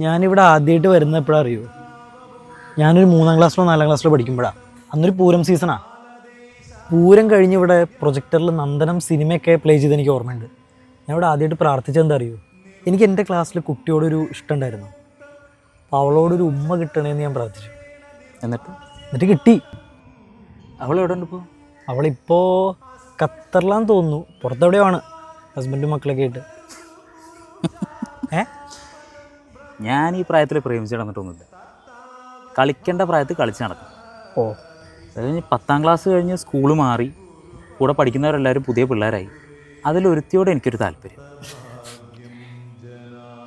ഞാനിവിടെ ആദ്യമായിട്ട് വരുന്നത് എപ്പോഴാണ് അറിയോ? ഞാനൊരു മൂന്നാം ക്ലാസ്സിലോ നാലാം ക്ലാസ്സിലോ പഠിക്കുമ്പോഴാണ് അന്നൊരു പൂരം സീസണാ പൂരം കഴിഞ്ഞ് ഇവിടെ പ്രൊജക്ടറിൽ നന്ദനം സിനിമയൊക്കെ പ്ലേ ചെയ്ത് എനിക്ക് ഓർമ്മയുണ്ട്. ഞാൻ ഇവിടെ ആദ്യമായിട്ട് പ്രാർത്ഥിച്ചെന്താ അറിയോ? എനിക്ക് എന്റെ ക്ലാസ്സിൽ കുട്ടിയോടൊരു ഇഷ്ടം ഉണ്ടായിരുന്നു. അപ്പോൾ അവളോടൊരു ഉമ്മ കിട്ടണേന്ന് ഞാൻ പ്രാർത്ഥിച്ചു. എന്നിട്ട്? എന്നിട്ട് കിട്ടി. അവൾ എവിടെ ഉണ്ട് ഇപ്പോൾ അവളിപ്പോൾ ഖത്തറിലാന്ന് തോന്നുന്നു. പുറത്തെവിടെയാണ് ഹസ്ബൻഡും മക്കളൊക്കെ ആയിട്ട്. ഏ? ഞാൻ ഈ പ്രായത്തിൽ പ്രേമിച്ച് നടന്നിട്ടൊന്നുമില്ല. കളിക്കേണ്ട പ്രായത്തിൽ കളിച്ച് നടക്കും. ഓ. അത് കഴിഞ്ഞ് പത്താം ക്ലാസ് കഴിഞ്ഞ് സ്കൂൾ മാറി കൂടെ പഠിക്കുന്നവരെല്ലാവരും പുതിയ പിള്ളേരായി. അതിലൊരുത്തിയോട് എനിക്കൊരു താല്പര്യം.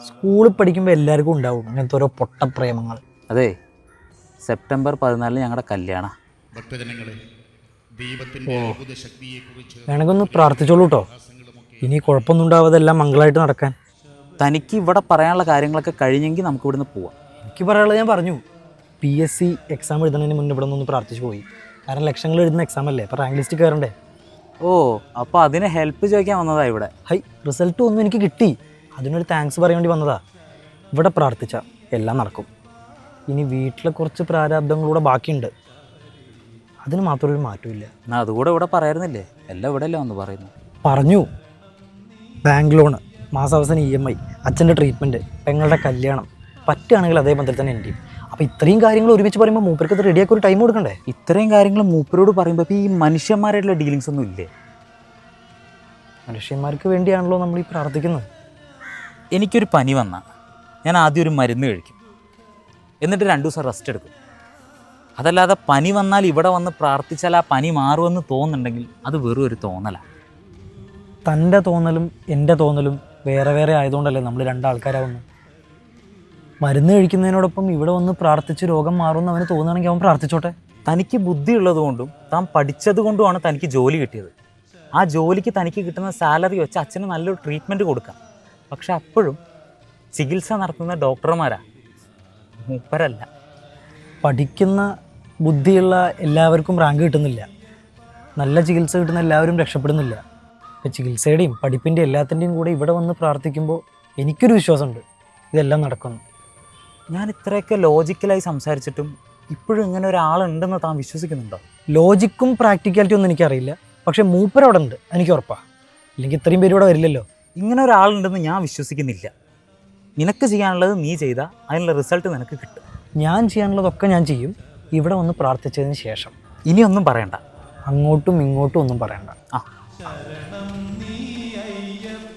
സ്കൂളിൽ പഠിക്കുമ്പോൾ എല്ലാവർക്കും ഉണ്ടാവും അങ്ങനത്തെ ഓരോ പൊട്ടപ്രേമങ്ങൾ. അതെ സെപ്റ്റംബർ പതിനാലിന് ഞങ്ങളുടെ കല്യാണ. വേണമെങ്കിൽ ഒന്ന് പ്രാർത്ഥിച്ചോളൂ കേട്ടോ ഇനി കുഴപ്പമൊന്നും ഉണ്ടാവാതെ എല്ലാം മംഗളമായിട്ട് നടക്കാൻ. തനിക്ക് ഇവിടെ പറയാനുള്ള കാര്യങ്ങളൊക്കെ കഴിഞ്ഞെങ്കിൽ നമുക്ക് ഇവിടുന്ന് പോവാം. എനിക്ക് പറയാനുള്ളത് ഞാൻ പറഞ്ഞു. പി എസ് സി എക്സാം എഴുതുന്നതിന് മുന്നേ ഇവിടെ നിന്ന് പ്രാർത്ഥിച്ചു പോയി. കാരണം ലക്ഷങ്ങൾ എഴുതുന്ന എക്സാം അല്ലേ? അപ്പോൾ റാങ്ക് ലിസ്റ്റ് കയറണ്ടേ? ഓ അപ്പോൾ അതിന് ഹെൽപ്പ് ചോദിക്കാൻ വന്നതാ ഇവിടെ. ഹൈ റിസൾട്ട് ഒന്നും എനിക്ക് കിട്ടി. അതിനൊരു താങ്ക്സ് പറയാൻ വേണ്ടി വന്നതാ. ഇവിടെ പ്രാർത്ഥിച്ച എല്ലാം നടക്കും. ഇനി വീട്ടിലെ കുറച്ച് പ്രാരാബ്ദങ്ങളൂടെ ബാക്കിയുണ്ട്. അതിന് മാത്രം ഒരു മാറ്റമില്ല എന്നാൽ അതുകൂടെ ഇവിടെ പറയാറുന്നില്ലേ? എല്ലാം ഇവിടെ അല്ലേ വന്ന് പറയുന്നു പറഞ്ഞു. Bank loan. മാസാവസാനം E M I അച്ഛന്റെ ട്രീറ്റ്മെന്റ് പെങ്ങളുടെ കല്യാണം പറ്റുകയാണെങ്കിൽ അതേ ബന്ധത്തിൽ തന്നെ എന്റെ. അപ്പോൾ ഇത്രയും കാര്യങ്ങൾ ഒരുമിച്ച് പറയുമ്പോൾ മൂപ്പർക്ക് ഇത് റെഡിയാക്കി ഒരു ടൈം കൊടുക്കണ്ടേ? ഇത്രയും കാര്യങ്ങൾ മൂപ്പരോട് പറയുമ്പോൾ ഇപ്പോൾ ഈ മനുഷ്യന്മാരായിട്ടുള്ള ഡീലിങ്സ് ഒന്നും ഇല്ലേ? മനുഷ്യന്മാർക്ക് വേണ്ടിയാണല്ലോ നമ്മൾ ഈ പ്രാർത്ഥിക്കുന്നത്. എനിക്കൊരു പനി വന്നാൽ ഞാൻ ആദ്യം ഒരു മരുന്ന് കഴിക്കും. എന്നിട്ട് രണ്ടു ദിവസം റെസ്റ്റ് എടുക്കും. അതല്ലാതെ പനി വന്നാൽ ഇവിടെ വന്ന് പ്രാർത്ഥിച്ചാൽ ആ പനി മാറുമെന്ന് തോന്നുന്നുണ്ടെങ്കിൽ അത് വെറും ഒരു തോന്നലാണ് തന്റെ തോന്നലും എന്റെ തോന്നലും വേറെ വേറെ ആയതുകൊണ്ടല്ലേ നമ്മൾ രണ്ടാൾക്കാരാവുന്നു മരുന്ന് കഴിക്കുന്നതിനോടൊപ്പം ഇവിടെ വന്ന് പ്രാർത്ഥിച്ച് രോഗം മാറുമെന്ന് അവന് തോന്നുകയാണെങ്കിൽ അവൻ പ്രാർത്ഥിച്ചോട്ടെ. തനിക്ക് ബുദ്ധി ഉള്ളതുകൊണ്ടും താൻ പഠിച്ചത് കൊണ്ടുമാണ് തനിക്ക് ജോലി കിട്ടിയത്. ആ ജോലിക്ക് തനിക്ക് കിട്ടുന്ന സാലറി വെച്ച് അച്ഛന് നല്ലൊരു ട്രീറ്റ്മെന്റ് കൊടുക്കാം. പക്ഷെ അപ്പോഴും ചികിത്സ നടത്തുന്ന ഡോക്ടർമാരാ. മൂപ്പരല്ല. പഠിക്കുന്ന ബുദ്ധിയുള്ള എല്ലാവർക്കും റാങ്ക് കിട്ടുന്നില്ല. നല്ല ചികിത്സ കിട്ടുന്ന എല്ലാവരും രക്ഷപ്പെടുന്നില്ല. ഇപ്പം ചികിത്സയുടെയും പഠിപ്പിന്റെ എല്ലാത്തിന്റെയും കൂടെ ഇവിടെ വന്ന് പ്രാർത്ഥിക്കുമ്പോൾ എനിക്കൊരു വിശ്വാസമുണ്ട്. ഇതെല്ലാം നടക്കുന്നു. ഞാൻ ഇത്രയൊക്കെ ലോജിക്കലായി സംസാരിച്ചിട്ടും ഇപ്പോഴും ഇങ്ങനെ ഒരാളുണ്ടെന്ന് താൻ വിശ്വസിക്കുന്നുണ്ടോ? ലോജിക്കും പ്രാക്ടിക്കാലിറ്റിയും ഒന്നും എനിക്കറിയില്ല. പക്ഷേ മൂപ്പർ അവിടെ ഉണ്ട് എനിക്ക് ഉറപ്പാണ് അല്ലെങ്കിൽ ഇത്രയും പേര് ഇവിടെ വരില്ലല്ലോ. ഇങ്ങനെ ഒരാളുണ്ടെന്ന് ഞാൻ വിശ്വസിക്കുന്നില്ല. നിനക്ക് ചെയ്യാനുള്ളത് നീ ചെയ്താൽ അതിനുള്ള റിസൾട്ട് നിനക്ക് കിട്ടും. ഞാൻ ചെയ്യാനുള്ളതൊക്കെ ഞാൻ ചെയ്യും. ഇവിടെ വന്ന് പ്രാർത്ഥിച്ചതിന് ശേഷം. ഇനിയൊന്നും പറയണ്ട. അങ്ങോട്ടും ഇങ്ങോട്ടും ഒന്നും പറയണ്ട. ആ. ശരണം നീ അയ്യപ്പ.